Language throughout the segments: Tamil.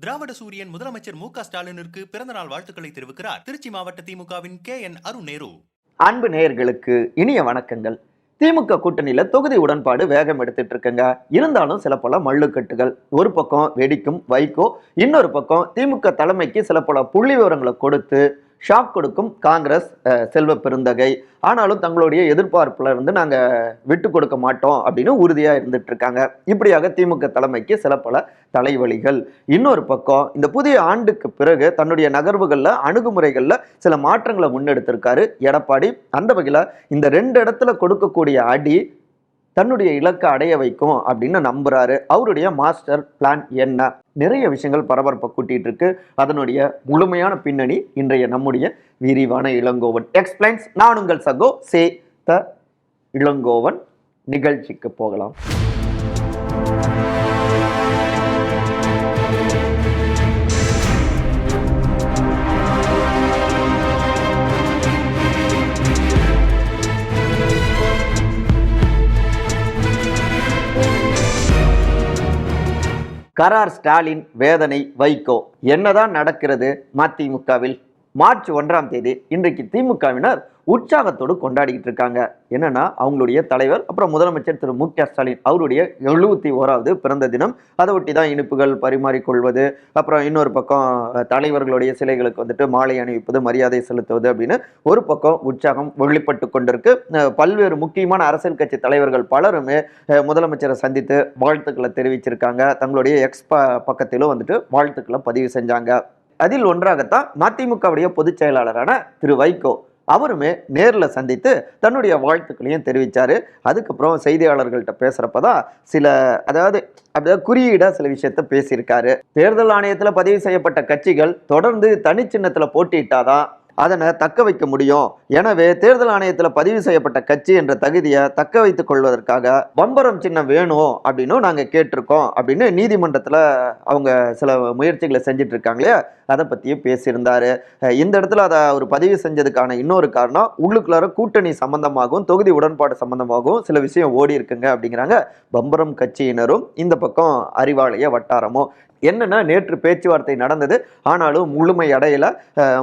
திராவிட சூரியன் முதலமைச்சர் மு க ஸ்டாலினிற்கு பிறந்தநாள் வாழ்த்துக்களை தெரிவிக்கிறார். திருச்சி மாவட்ட திமுகவின் கே. என். அருண் நேரு. அன்பு நேயர்களுக்கு இனிய வணக்கங்கள். திமுக கூட்டணியில தொகுதி உடன்பாடு வேகம் எடுத்துட்டு இருக்குங்க. இருந்தாலும் சில பல மல்லுக்கட்டுகள். ஒரு பக்கம் வெடிக்கும் வைகோ இன்னொரு பக்கம் திமுக தலைமைக்கு சில பல புள்ளி விவரங்களை கொடுத்து ஷாக் கொடுக்கும் காங்கிரஸ் செல்வ பெருந்தகை. ஆனாலும் தங்களுடைய எதிர்பார்ப்புல இருந்து நாங்க விட்டு கொடுக்க மாட்டோம் அப்படின்னு உறுதியா இருந்துட்டு இருக்காங்க. இப்படியாக திமுக தலைமைக்கு சில பல தலைவலிகள். இன்னொரு பக்கம் இந்த புதிய ஆண்டுக்கு பிறகு தன்னுடைய நகர்வுகள்ல அணுகுமுறைகள்ல சில மாற்றங்களை முன்னெடுத்திருக்காரு எடப்பாடி. அந்த வகையில இந்த ரெண்டு இடத்துல கொடுக்கக்கூடிய அடி தன்னுடைய இலக்கை அடைய வைக்கும் அப்படின்னு நம்புறாரு. அவருடைய மாஸ்டர் பிளான் என்ன? நிறைய விஷயங்கள் பரபரப்பை கூட்டிட்டு இருக்கு. அதனுடைய முழுமையான பின்னணி இன்றைய நம்முடைய விரிவான இளங்கோவன். எக்ஸ்பிளைன்ஸ் நான் உங்கள் சகோ சே த இளங்கோவன். நிகழ்ச்சிக்கு போகலாம். கரார் ஸ்டாலின் வேதனை வைகோ. என்னதான் நடக்கிறது மதிமுகவில்? மார்ச் ஒன்றாம் தேதி இன்றைக்கு திமுகவினர் உற்சாகத்தோடு கொண்டாடிக்கிட்டு இருக்காங்க. என்னன்னா அவங்களுடைய தலைவர் அப்புறம் முதலமைச்சர் திரு மு க ஸ்டாலின் அவருடைய எழுபத்தி ஓராவது பிறந்த தினம். அதை ஒட்டி தான் இனிப்புகள் பரிமாறிக்கொள்வது அப்புறம் இன்னொரு பக்கம் தலைவர்களுடைய சிலைகளுக்கு வந்துட்டு மாலை அணிவிப்பது மரியாதை செலுத்துவது அப்படின்னு ஒரு பக்கம் உற்சாகம் வெளிப்பட்டு கொண்டிருக்கு. பல்வேறு முக்கியமான அரசியல் கட்சி தலைவர்கள் பலருமே முதலமைச்சரை சந்தித்து வாழ்த்துக்களை தெரிவிச்சிருக்காங்க. தங்களுடைய எக்ஸ் பக்கத்திலும் வந்துட்டு வாழ்த்துக்களை பதிவு செஞ்சாங்க. அதில் ஒன்றாகத்தான் மதிமுகவுடைய பொதுச் செயலாளரான திரு வைகோ அவருமே நேரில் சந்தித்து தன்னுடைய வாழ்த்துக்களையும் தெரிவித்தார் அதுக்கப்புறம் செய்தியாளர்கள்ட்ட பேசுகிறப்ப தான் சில அதாவது அப்படியே குறியீடாக சில விஷயத்த பேசியிருக்காரு. தேர்தல் ஆணையத்தில் பதிவு செய்யப்பட்ட கட்சிகள் தொடர்ந்து தனிச்சின்னத்தில் போட்டியிட்டாதான் அதனை தக்க வைக்க முடியும். எனவே தேர்தல் ஆணையத்தில் பதிவு செய்யப்பட்ட கட்சி என்ற தகுதியை தக்க வைத்துக் கொள்வதற்காக பம்பரம் சின்னம் வேணும் அப்படின்னும் நாங்கள் கேட்டிருக்கோம் அப்படின்னு நீதிமன்றத்தில் அவங்க சில முயற்சிகளை செஞ்சுட்டு இருக்காங்களே அதை பற்றியும் பேசியிருந்தாரு. இந்த இடத்துல அதை அவர் பதிவு செஞ்சதுக்கான இன்னொரு காரணம் உள்ளுக்குள்ளார கூட்டணி சம்பந்தமாகவும் தொகுதி உடன்பாடு சம்பந்தமாகவும் சில விஷயம் ஓடி இருக்குங்க அப்படிங்கிறாங்க பம்பரம் கட்சியினரும். இந்த பக்கம் அறிவாலய வட்டாரமும். என்னென்னா நேற்று பேச்சுவார்த்தை நடந்தது. ஆனாலும் முழுமை அடையல.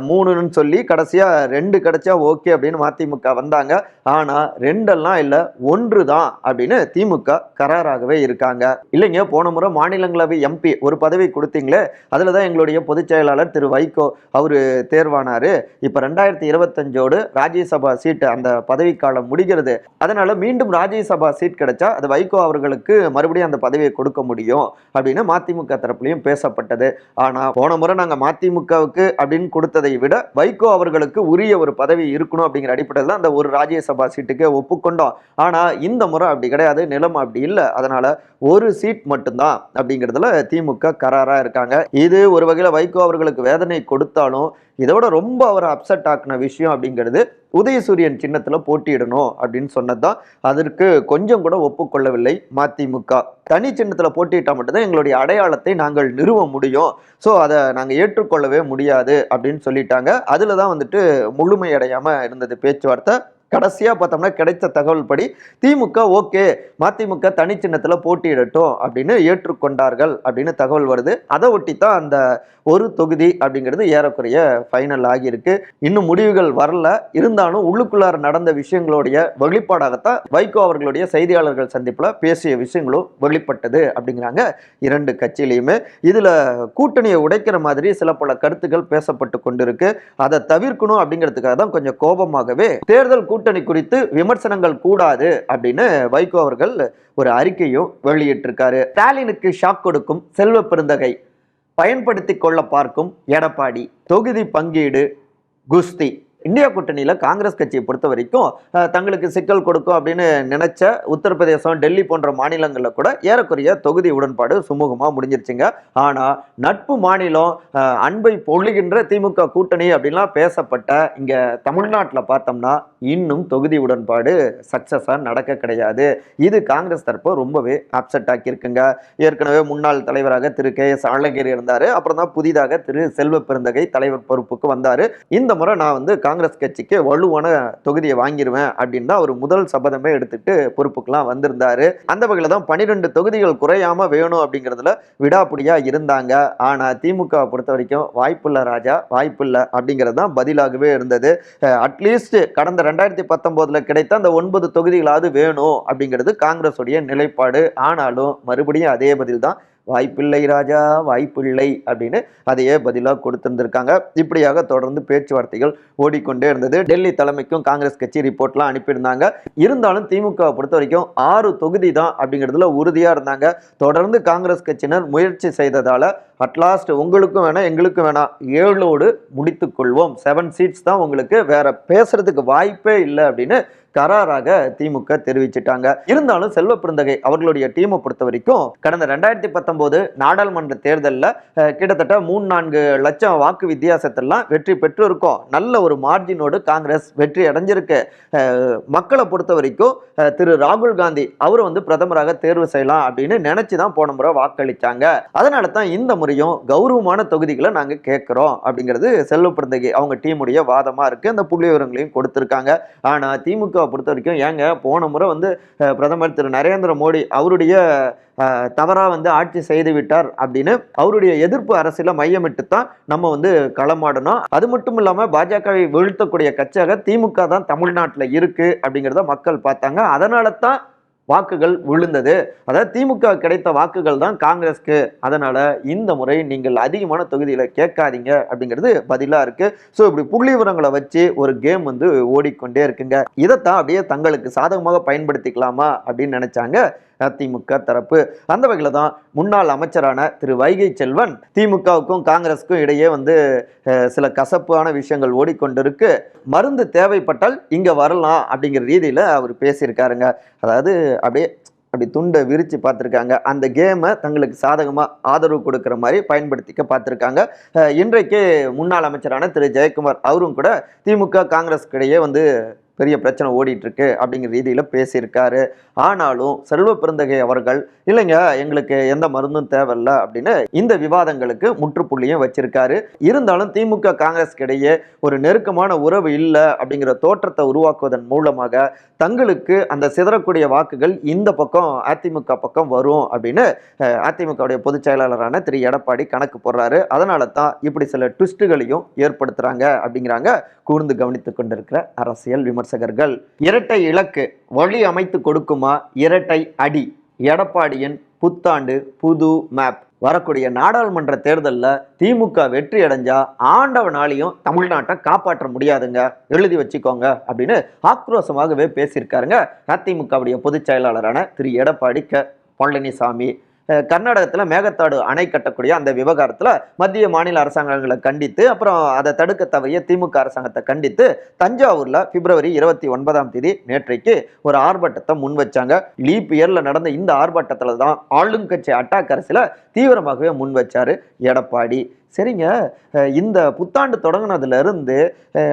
மூணுன்னு சொல்லி கடைசியாக ரெண்டு கிடைச்சா ஓகே அப்படின்னு மதிமுக வந்தாங்க. ஆனால் ரெண்டெல்லாம் இல்லை ஒன்று தான் அப்படின்னு திமுக கராராகவே இருக்காங்க. இல்லைங்க போன முறை மாநிலங்களவை எம்பி ஒரு பதவி கொடுத்தீங்களே அதில் தான் எங்களுடைய பொதுச் செயலாளர் திரு வைகோ அவர் தேர்வானார். இப்போ ரெண்டாயிரத்தி இருபத்தஞ்சோடு ராஜ்யசபா சீட்டு அந்த பதவிக்காலம் முடிகிறது. அதனால் மீண்டும் ராஜ்யசபா சீட் கிடைச்சா அது வைகோ அவர்களுக்கு மறுபடியும் அந்த பதவியை கொடுக்க முடியும் அப்படின்னு மதிமுக தரப்புலையும் பேசப்பட்டது. ஆனால் போன முறை நாங்கள் மதிமுகவுக்கு அப்படின்னு கொடுத்ததை விட வைகோ அவர்களுக்கு உரிய ஒரு பதவி இருக்கணும் அப்படிங்கிற அடிப்படையில் தான் அந்த ஒரு ராஜ்யசபா சீட்டுக்கு ஒப்புக்கொண்டோம். ஆனால் இந்த முறை அப்படி கிடையாது. நிலம் அப்படி இல்லை. அதனால் ஒரு சீட் மட்டும்தான் அப்படிங்கிறதுல திமுக கராராக இருக்காங்க. இது ஒரு வகையில் வைகோ அவர்களுக்கு வேதனை கொடுத்தாலும் இதோட ரொம்ப அவரை அப்செட் ஆக்குன விஷயம் அப்படிங்கிறது உதயசூரியன் சின்னத்தில் போட்டியிடணும் அப்படின்னு சொன்னதுதான். அதற்கு கொஞ்சம் கூட ஒப்புக்கொள்ளவில்லை மதிமுக. தனி சின்னத்தில் போட்டியிட்டால் மட்டும்தான் எங்களுடைய அடையாளத்தை நாங்கள் நிறுவ முடியும். ஸோ அதை நாங்கள் ஏற்றுக்கொள்ளவே முடியாது அப்படின்னு சொல்லிட்டாங்க. அதில் தான் வந்துட்டு முழுமையடையாமல் இருந்தது பேச்சுவார்த்தை. கடைசியாக பார்த்தோம்னா கிடைத்த தகவல் படி திமுக ஓகே மதிமுக தனி சின்னத்தில் போட்டியிடட்டும் அப்படின்னு ஏற்றுக்கொண்டார்கள் அப்படின்னு தகவல் வருது. அதை ஒட்டி தான் அந்த ஒரு தொகுதி அப்படிங்கிறது ஏறக்குறைய ஃபைனல் ஆகியிருக்கு. இன்னும் முடிவுகள் வரல. இருந்தாலும் உள்ளுக்குள்ளார நடந்த விஷயங்களுடைய வெளிப்பாடாகத்தான் வைகோ அவர்களுடைய செய்தியாளர்கள் சந்திப்பில் பேசிய விஷயங்களும் வெளிப்பட்டது அப்படிங்கிறாங்க இரண்டு கட்சியிலையுமே. இதில் கூட்டணியை உடைக்கிற மாதிரி சில பல கருத்துக்கள் பேசப்பட்டு கொண்டிருக்கு. அதை தவிர்க்கணும் அப்படிங்கிறதுக்காக தான் கொஞ்சம் கோபமாகவே தேர்தல் கூட்டணி குறித்து விமர்சனங்கள் கூடாது அப்படின்னு வைகோ அவர்கள் ஒரு அறிக்கையும் வெளியிட்டிருக்காரு. ஸ்டாலினுக்கு ஷாக் கொடுக்கும் செல்வ பெருந்தகை பயன்படுத்தி கொள்ள பார்க்கும் எடப்பாடி தொகுதி பங்கீடு குஸ்தி. இந்தியா கூட்டணியில் காங்கிரஸ் கட்சியை பொறுத்த வரைக்கும் தங்களுக்கு சிக்கல் கொடுக்கும் அப்படின்னு நினைச்ச உத்தரப்பிரதேசம் டெல்லி போன்ற மாநிலங்களில் கூட ஏறக்குறைய தொகுதி உடன்பாடு சுமூகமாக முடிஞ்சிருச்சுங்க. ஆனால் நட்பு மாநிலம் அன்பை பொழிகின்ற திமுக கூட்டணி அப்படின்லாம் பேசப்பட்ட இங்கே தமிழ்நாட்டில் பார்த்தோம்னா இன்னும் தொகுதி உடன்பாடு சக்சஸாக நடக்க கிடையாது. இது காங்கிரஸ் தரப்பை ரொம்பவே அப்செட் ஆக்கியிருக்குங்க. ஏற்கனவே முன்னாள் தலைவராக திரு கே எஸ் அழகிரி இருந்தார். அப்புறம் தான் புதிதாக திரு செல்வ பெருந்தகை தலைவர் பொறுப்புக்கு வந்தார். இந்த முறை நான் வந்து காங்கிரஸ் கட்சிக்கு வலுவான தொகுதியை வாங்கிடுவேன் அப்படின்னு தான் அவர் முதல் சபதமே எடுத்துட்டு பொறுப்புக்கெல்லாம் வந்திருந்தாரு. அந்த வகையில் தான் பன்னிரெண்டு தொகுதிகள் குறையாம வேணும் அப்படிங்கிறதுல விடாப்பிடியாக இருந்தாங்க. ஆனால் திமுக பொறுத்த வரைக்கும் வாய்ப்பில்லை ராஜா வாய்ப்பில்லை அப்படிங்கிறது தான் பதிலாகவே இருந்தது. அட்லீஸ்ட் கடந்த ரெண்டாயிரத்தி பத்தொம்போதில் கிடைத்த அந்த ஒன்பது தொகுதிகளாவது வேணும் அப்படிங்கிறது காங்கிரஸுடைய நிலைப்பாடு. ஆனாலும் மறுபடியும் அதே பதில் தான் வாய்ப்பில்லை ராஜா வாய்ப்பில்லை அப்படின்னு அதையே பதிலாக கொடுத்திருந்திருக்காங்க. இப்படியாக தொடர்ந்து பேச்சுவார்த்தைகள் ஓடிக்கொண்டே இருந்தது. டெல்லி தலைமைக்கும் காங்கிரஸ் கட்சி ரிப்போர்ட்லாம் அனுப்பியிருந்தாங்க. இருந்தாலும் திமுகவை பொறுத்த வரைக்கும் ஆறு தொகுதி தான் அப்படிங்கிறதுல உறுதியாக இருந்தாங்க. தொடர்ந்து காங்கிரஸ் கட்சியினர் முயற்சி செய்ததால் அட்லாஸ்ட் உங்களுக்கும் வேணாம் எங்களுக்கும் வேணாம். ஏழோடு முடித்துக்கொள்வோம். செவன் சீட்ஸ் தான் உங்களுக்கு. வேற பேசுறதுக்கு வாய்ப்பே இல்லை அப்படின்னு கராராக திமுக தெரிவிச்சிட்டாங்க. இருந்தாலும் செல்வ பிறந்தகை அவர்களுடைய டீமை பொறுத்த வரைக்கும் கடந்த ரெண்டாயிரத்தி பத்தொன்பது நாடாளுமன்ற தேர்தலில் கிட்டத்தட்ட மூணு நான்கு லட்சம் வாக்கு வித்தியாசத்தெல்லாம் வெற்றி பெற்று இருக்கோம் நல்ல ஒரு மார்ஜினோடு காங்கிரஸ் வெற்றி அடைஞ்சிருக்கு. மக்களை பொறுத்த வரைக்கும் திரு ராகுல் காந்தி அவரை வந்து பிரதமராக தேர்வு செய்யலாம் அப்படின்னு நினைச்சு தான் போன முறை வாக்களித்தாங்க அதனால தான் இந்த முறையும் கௌரவமான தொகுதிகளை நாங்கள் கேட்குறோம் அப்படிங்கிறது செல்வ பிறந்தகை அவங்க டீமுடைய வாதமாக இருக்கு. அந்த புள்ளி விவரங்களையும் கொடுத்துருக்காங்க. ஆனால் திமுக பொறுத்த வரைக்கும் ஏங்க போன முறை வந்து பிரதமர் திரு. நரேந்திர மோடி அவருடைய தவறாக வந்து ஆட்சி செய்து விட்டார் அப்படின்னு அவருடைய எதிர்ப்பு அரசியல மையமிட்டு தான் நம்ம வந்து களமாடணும். அது மட்டும் இல்லாமல் பாஜகவை வீழ்த்தக்கூடிய கட்சியாக திமுக தான் தமிழ்நாட்டில் இருக்குது அப்படிங்கிறத மக்கள் பார்த்தாங்க. அதனால தான் வாக்குகள் விழுந்தது. அதாவது திமுக கிடைத்த வாக்குகள் தான் காங்கிரஸ்க்கு. அதனால இந்த முறை நீங்கள் அதிகமான தொகுதியில் கேட்காதீங்க அப்படிங்கிறது பதிலாக இருக்கு. ஸோ இப்படி புள்ளி விவரங்களை வச்சு ஒரு கேம் வந்து ஓடிக்கொண்டே இருக்குங்க. இதைத்தான் அப்படியே தங்களுக்கு சாதகமாக பயன்படுத்திக்கலாமா அப்படின்னு நினைச்சாங்க அதிமுக தரப்பு. அந்த வகையில் தான் முன்னாள் அமைச்சரான திரு வைகை செல்வன் திமுகவுக்கும் காங்கிரஸுக்கும் இடையே வந்து சில கசப்பான விஷயங்கள் ஓடிக்கொண்டிருக்கு. மருந்து தேவைப்பட்டால் இங்கே வரலாம் அப்படிங்கிற ரீதியில் அவர் பேசியிருக்காருங்க. அதாவது அப்படியே அப்படி துண்டை விரித்து பார்த்துருக்காங்க. அந்த கேமை தங்களுக்கு சாதகமாக ஆதரவு கொடுக்குற மாதிரி பயன்படுத்திக்க பார்த்துருக்காங்க. இன்றைக்கு முன்னாள் அமைச்சரான திரு ஜெயக்குமார் அவரும் கூட திமுக காங்கிரஸ்க்கு இடையே வந்து பெரிய பிரச்சனை ஓடிட்டு இருக்கு அப்படிங்கிற ரீதியில் பேசியிருக்காரு. ஆனாலும் செல்வ பெருந்தகை அவர்கள் இல்லைங்க எங்களுக்கு எந்த மருந்தும் தேவையில்ல அப்படின்னு இந்த விவாதங்களுக்கு முற்றுப்புள்ளியும் வச்சிருக்காரு. இருந்தாலும் திமுக காங்கிரஸ்க்கு இடையே ஒரு நெருக்கமான உறவு இல்லை அப்படிங்கிற தோற்றத்தை உருவாக்குவதன் மூலமாக தங்களுக்கு அந்த சிதறக்கூடிய வாக்குகள் இந்த பக்கம் அதிமுக பக்கம் வரும் அப்படின்னு அதிமுகவுடைய பொதுச் செயலாளரான திரு. எடப்பாடி கணக்கு போடுறாரு. அதனால தான் இப்படி சில ட்விஸ்ட்டுகளையும் ஏற்படுத்துறாங்க அப்படிங்கிறாங்க கூர்ந்து கவனித்துக் கொண்டிருக்கிற அரசியல் விமர்சகர்கள் இரட்டை இலக்கு வழி அமைத்து கொடுக்குமா? இரட்டை அடி. எடப்பாடியின் புத்தாண்டு புது மேப் வரக்கூடிய நாடாளுமன்ற தேர்தலில் திமுக வெற்றி அடைஞ்சா ஆண்டவனாலையும் தமிழ்நாட்டை காப்பாற்ற முடியாதுங்க. எழுதி வச்சுக்கோங்க அப்படின்னு ஆக்ரோஷமாகவே பேசியிருக்காருங்க. அதிமுகவுடைய பொதுச் செயலாளரான திரு. எடப்பாடி க. பழனிசாமி. கர்நாடகத்தில் மேகத்தாடு அணை கட்டக்கூடிய அந்த விவகாரத்தில் மத்திய மாநில அரசாங்கங்களை கண்டித்து அப்புறம் அதை தடுக்க தவைய திமுக அரசாங்கத்தை கண்டித்து தஞ்சாவூரில் பிப்ரவரி இருபத்தி ஒன்பதாம் தேதி நேற்றைக்கு ஒரு ஆர்ப்பாட்டத்தை முன் வச்சாங்க. லீப் இயரில் நடந்த இந்த ஆர்ப்பாட்டத்தில் தான் ஆளுங்கட்சி அட்டாக் அரசில் தீவிரமாகவே முன் வச்சாரு எடப்பாடி. சரிங்க. இந்த புத்தாண்டு தொடங்கினதுலேருந்து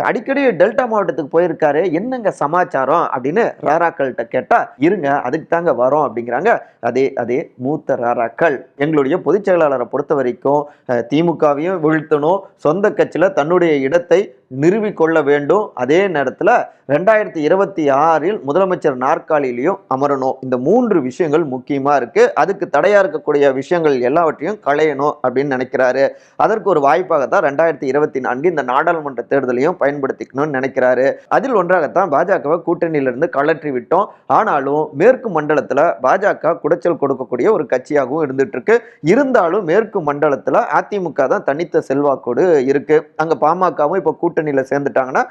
அடிக்கடி டெல்டா மாவட்டத்துக்கு போயிருக்காரு. என்னங்க சமாச்சாரம்? அப்படின்னு ராராக்கள்கிட்ட கேட்டால் இருங்க அதுக்கு தாங்க வரோம் அப்படிங்கிறாங்க. அதே அதே மூத்த ராராக்கள். எங்களுடைய பொதுச் செயலாளரை பொறுத்த வரைக்கும் திமுகவையும் வீழ்த்தணும். சொந்த கட்சியில் தன்னுடைய இடத்தை நிறுவிக்கொள்ள வேண்டும். அதே நேரத்தில் ரெண்டாயிரத்தி இருபத்தி ஆறில் முதலமைச்சர் நாற்காலியிலையும் அமரணும். இந்த மூன்று விஷயங்கள் முக்கியமாக இருக்குது அதுக்கு தடையாக இருக்கக்கூடிய விஷயங்கள் எல்லாவற்றையும் களையணும் அப்படின்னு நினைக்கிறாரு. அதற்கு ஒரு வாய்ப்பாக தான் ரெண்டாயிரத்தி இருபத்தி நான்கு இந்த நாடாளுமன்ற தேர்தலையும் பயன்படுத்திக்கணும்னு நினைக்கிறாரு. அதில் ஒன்றாகத்தான் பாஜகவை கூட்டணியிலிருந்து கழற்றி விட்டோம். ஆனாலும் மேற்கு மண்டலத்தில் பாஜக குடைச்சல் கொடுக்கக்கூடிய ஒரு கட்சியாகவும் இருந்துட்டு இருக்கு. இருந்தாலும் மேற்கு மண்டலத்தில் அதிமுக தான் தனித்த செல்வாக்கோடு இருக்கு. அங்கே பாமகவும் இப்போ கூட்டணி கூட்டணியில் சேர்ந்துட்டாங்கன்னா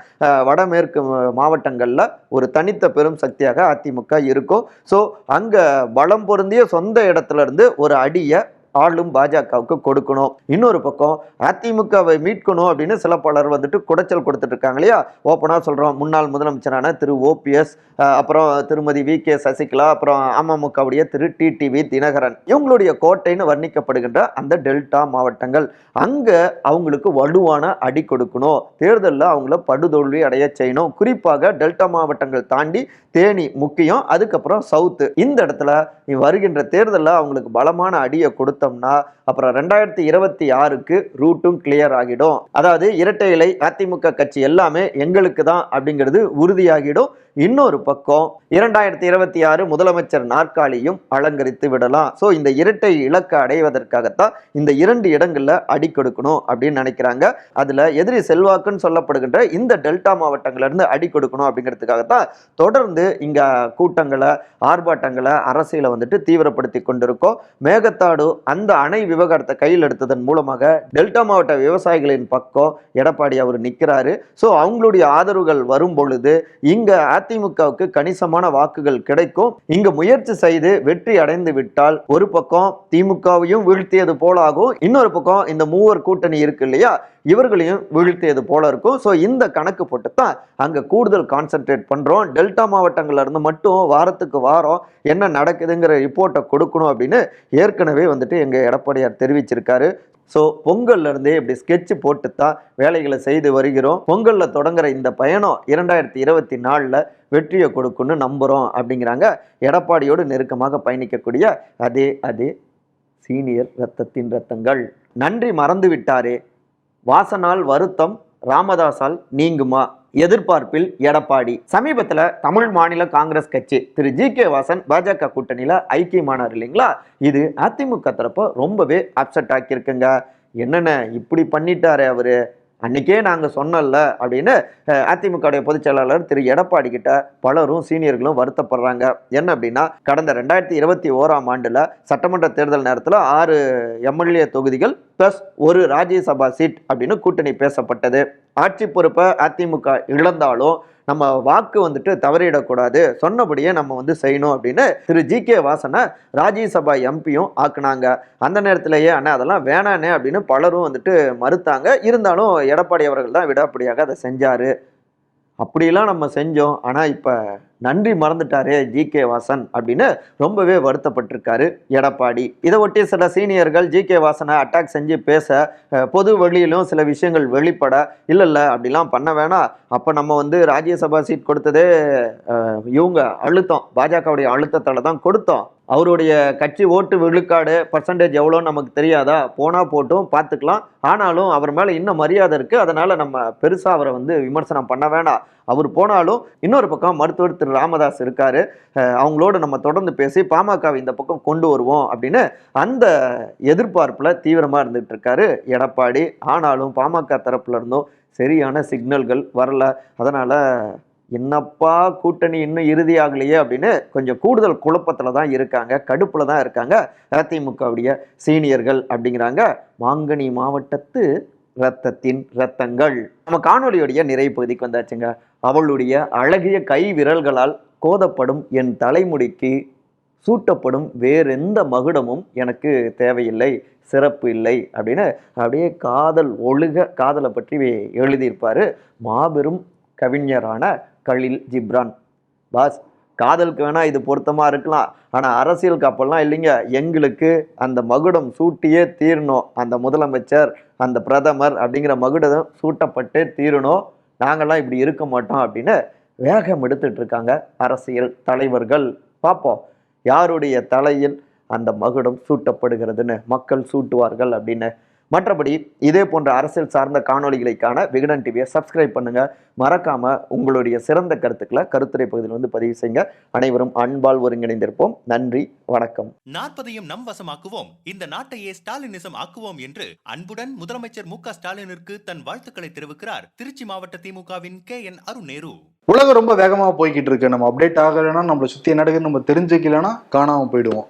வடமேற்கு மாவட்டங்களில் ஒரு தனித்த பெரும் சக்தியாக அதிமுக இருக்கும். ஸோ அங்கே பலம் பொருந்திய சொந்த இடத்துல இருந்து ஒரு அடியை ஆளும் பாஜகவுக்கு கொடுக்கணும். இன்னொரு பக்கம் அதிமுகவை மீட்கணும் அப்படின்னு சில பலர் வந்துட்டு குடைச்சல் கொடுத்துட்டு இருக்காங்க இல்லையா? ஓப்பனாக சொல்கிறோம் முன்னாள் முதலமைச்சரான திரு ஓபிஎஸ் அப்புறம் திருமதி வி கே சசிகலா அப்புறம் அமமுகவுடைய திரு டிடிவி தினகரன். இவங்களுடைய கோட்டைன்னு வர்ணிக்கப்படுகின்ற அந்த டெல்டா மாவட்டங்கள் அங்கே அவங்களுக்கு வலுவான அடி கொடுக்கணும். தேர்தலில் அவங்கள படுதோல்வி அடைய செய்யணும். குறிப்பாக டெல்டா மாவட்டங்கள் தாண்டி தேனி முக்கியம் அதுக்கப்புறம் சவுத்து. இந்த இடத்துல நீ வருகின்ற தேர்தலில் அவங்களுக்கு பலமான அடியை கொடுத்து கொடுத்தோம்னா அப்புறம் ரெண்டாயிரத்தி இருபத்தி ஆறுக்கு ரூட்டும் கிளியர் ஆகிடும். அதாவது இரட்டை இலை அதிமுக கட்சி எல்லாமே எங்களுக்கு தான் அப்படிங்கிறது உறுதியாகிடும். இன்னொரு பக்கம் இரண்டாயிரத்தி இருபத்தி ஆறு முதலமைச்சர் நாற்காலியும் அலங்கரித்து விடலாம். ஸோ இந்த இரட்டை இலக்கை அடைவதற்காகத்தான் இந்த இரண்டு இடங்களில் அடி கொடுக்கணும் அப்படின்னு நினைக்கிறாங்க. அதில் எதிரி செல்வாக்குன்னு சொல்லப்படுகின்ற இந்த டெல்டா மாவட்டங்கள்லேருந்து அடி கொடுக்கணும் அப்படிங்கிறதுக்காகத்தான் தொடர்ந்து இங்கே கூட்டங்களை ஆர்ப்பாட்டங்களை அரசியலை வந்துட்டு தீவிரப்படுத்தி கொண்டிருக்கோம். மேகத்தாடு அந்த அணை விவகாரத்தை கையில் எடுத்ததன் மூலமாக டெல்டா மாவட்ட விவசாயிகளின் பக்கம் எடப்பாடி அவர் நிற்கிறாரு ஸோ அவங்களுடைய ஆதரவுகள் வரும் பொழுது இங்கே அதிமுகவுக்கு கணிசமான வாக்குகள் கிடைக்கும். இங்கு முயற்சி செய்து வெற்றி அடைந்து விட்டால் ஒரு பக்கம் திமுகவையும் வீழ்த்தியது போல ஆகும். இன்னொரு பக்கம் இந்த மூவர் கூட்டணி இருக்கு இல்லையா? இவர்களையும் வீழ்த்தியது போல இருக்கும். ஸோ இந்த கணக்கு போட்டு தான் அங்கே கூடுதல் கான்சென்ட்ரேட் பண்ணுறோம் டெல்டா மாவட்டங்கள்ல இருந்து மட்டும் வாரத்துக்கு வாரம் என்ன நடக்குதுங்கிற ரிப்போர்ட்டை கொடுக்கணும் அப்படின்னு ஏற்கனவே வந்துட்டு எங்கள் எடப்பாடியார் தெரிவிச்சிருக்காரு. ஸோ பொங்கல்ல இருந்தே இப்படி ஸ்கெட்ச் போட்டு தான் வேலைகளை செய்து வருகிறோம். பொங்கல்ல தொடங்குற இந்த பயணம் இரண்டாயிரத்தி இருபத்தி நாலில் வெற்றியை கொடுக்குன்னு நம்புகிறோம் அப்படிங்கிறாங்க. எடப்பாடியோடு நெருக்கமாக பயணிக்கக்கூடிய அதே அதே சீனியர் ரத்தத்தின் ரத்தங்கள். நன்றி மறந்து விட்டாரே வாசனால் வருத்தம் ராமதாஸால் நீங்குமா? எதிர்பார்ப்பில் எடப்பாடி. சமீபத்தில் தமிழ் மாநில காங்கிரஸ் கட்சி திரு ஜி கே வாசன் பாஜக கூட்டணியில் ஐக்கியமானார் இல்லைங்களா? இது அதிமுக தரப்ப ரொம்பவே அப்செட் ஆக்கியிருக்குங்க. என்னென்ன இப்படி பண்ணிட்டாரு அவரு? அன்னைக்கே நாங்கள் சொன்னோம்ல அப்படின்னு அதிமுகவுடைய பொதுச் செயலாளர் திரு. எடப்பாடி கிட்ட பலரும் சீனியர்களும் வருத்தப்படுறாங்க. என்ன அப்படின்னா கடந்த ரெண்டாயிரத்தி இருபத்தி ஓராம் ஆண்டில் சட்டமன்ற தேர்தல் நேரத்தில் ஆறு எம்எல்ஏ தொகுதிகள் ப்ளஸ் ஒரு ராஜ்யசபா சீட் அப்படின்னு கூட்டணி பேசப்பட்டது. ஆட்சி பொறுப்பை அதிமுக இழந்தாலும் நம்ம வாக்கு வந்துட்டு தவறிடக்கூடாது. சொன்னபடியே நம்ம வந்து செய்யணும் அப்படின்னு திரு ஜி கே வாசனை ராஜ்யசபா எம்பியும் ஆக்குனாங்க. அந்த நேரத்திலேயே அண்ணா அதெல்லாம் வேணானே அப்படின்னு பலரும் வந்துட்டு மறுத்தாங்க. இருந்தாலும் எடப்பாடி அவர்கள் தான் விடாப்படியாக அதை செஞ்சாரு. அப்படிலாம் நம்ம செஞ்சோம். ஆனால் இப்போ நன்றி மறந்துட்டாரே ஜி கே வாசன் அப்படின்னு ரொம்பவே வருத்தப்பட்டிருக்காரு எடப்பாடி. இதை ஒட்டி சில சீனியர்கள் ஜி கே வாசனை அட்டாக் செஞ்சு பேச பொது வழியிலும் சில விஷயங்கள் வெளிப்பட இல்லை இல்லை அப்படிலாம் பண்ண வேணாம். அப்போ நம்ம வந்து ராஜ்யசபா சீட் கொடுத்ததே இவங்க அழுத்தம். பாஜகவுடைய அழுத்தத்தால் தான் கொடுத்தோம். அவருடைய கட்சி ஓட்டு விழுக்காடு பர்சன்டேஜ் எவ்வளோன்னு நமக்கு தெரியாதா? போனால் போட்டும் பார்த்துக்கலாம். ஆனாலும் அவர் மேலே இன்னும் மரியாதை இருக்குது அதனால் நம்ம பெருசாக அவரை வந்து விமர்சனம் பண்ண வேண்டாம் அவர் போனாலும் இன்னொரு பக்கம் மருத்துவர் திரு ராமதாஸ் இருக்காரு. அவங்களோட நம்ம தொடர்ந்து பேசி பாமகவை இந்த பக்கம் கொண்டு வருவோம் அப்படின்னு அந்த எதிர்பார்ப்பில் தீவிரமாக இருந்துகிட்டு இருக்காரு எடப்பாடி. ஆனாலும் பாமக தரப்புல இருந்தும் சரியான சிக்னல்கள் வரல. அதனால் என்னப்பா கூட்டணி இன்னும் இறுதியாகலையே அப்படின்னு கொஞ்சம் கூடுதல் குழப்பத்தில் தான் இருக்காங்க கடுப்பில் தான் இருக்காங்க. அதிமுகவுடைய சீனியர்கள் அப்படிங்கிறாங்க. மாங்கனி மாவட்டத்து ரத்தத்தின் ரத்தங்கள் நம்ம காணொலியுடைய நிறைவு பகுதிக்கு வந்தாச்சுங்க. அவளுடைய அழகிய கை விரல்களால் கோதப்படும் என் தலைமுடிக்கு சூட்டப்படும் வேறெந்த மகுடமும் எனக்கு தேவையில்லை சிறப்பு இல்லை அப்படின்னு அப்படியே காதல் ஒழுக காதலை பற்றி எழுதியிருப்பார் மாபெரும் கவிஞரான கலில் ஜிப்ரான். பாஸ் காதலுக்கு வேணால் இது பொருத்தமாக இருக்கலாம். ஆனால் அரசியலுக்கு அப்பெல்லாம் இல்லைங்க. எங்களுக்கு அந்த மகுடம் சூட்டியே தீரணும். அந்த முதலமைச்சர் அந்த பிரதமர் அப்படிங்கிற மகுடம் சூட்டப்பட்டே தீரணும். நாங்கள்லாம் இப்படி இருக்க மாட்டோம் அப்படின்னு வேகம் எடுத்துட்ருக்காங்க அரசியல் தலைவர்கள். பார்ப்போம் யாருடைய தலையில் அந்த மகுடம் சூட்டப்படுகிறதுன்னு மக்கள் சூட்டுவார்கள் அப்படின்னு மற்றபடி இதே போன்ற அரசியல் சார்ந்த காணொளிகளை காண விகடன் டிவியை சப்ஸ்கிரைப் பண்ணுங்க. மறக்காம உங்களுடைய சிறந்த கருத்துக்களை கருத்துரை பகுதியில் வந்து பதிவு செய்யுங்க. அனைவரும் அன்பால் ஒருங்கிணைந்திருப்போம். நன்றி வணக்கம். நாற்பதையும் நம் வசமாக்குவோம். இந்த நாட்டையே ஸ்டாலினிசம் ஆக்குவோம் என்று அன்புடன் முதலமைச்சர் மு க ஸ்டாலினிற்கு தன் வாழ்த்துக்களை தெரிவிக்கிறார். திருச்சி மாவட்ட திமுகவின் கே என் அருண் நேரு உலகம் ரொம்ப வேகமா போய்கிட்டு இருக்கு. நம்ம அப்டேட் ஆகலைன்னா நம்மளை சுத்தி என்ன நடக்குதுன்னு நம்ம தெரிஞ்சுக்கலன்னா காணாம போயிடுவோம்.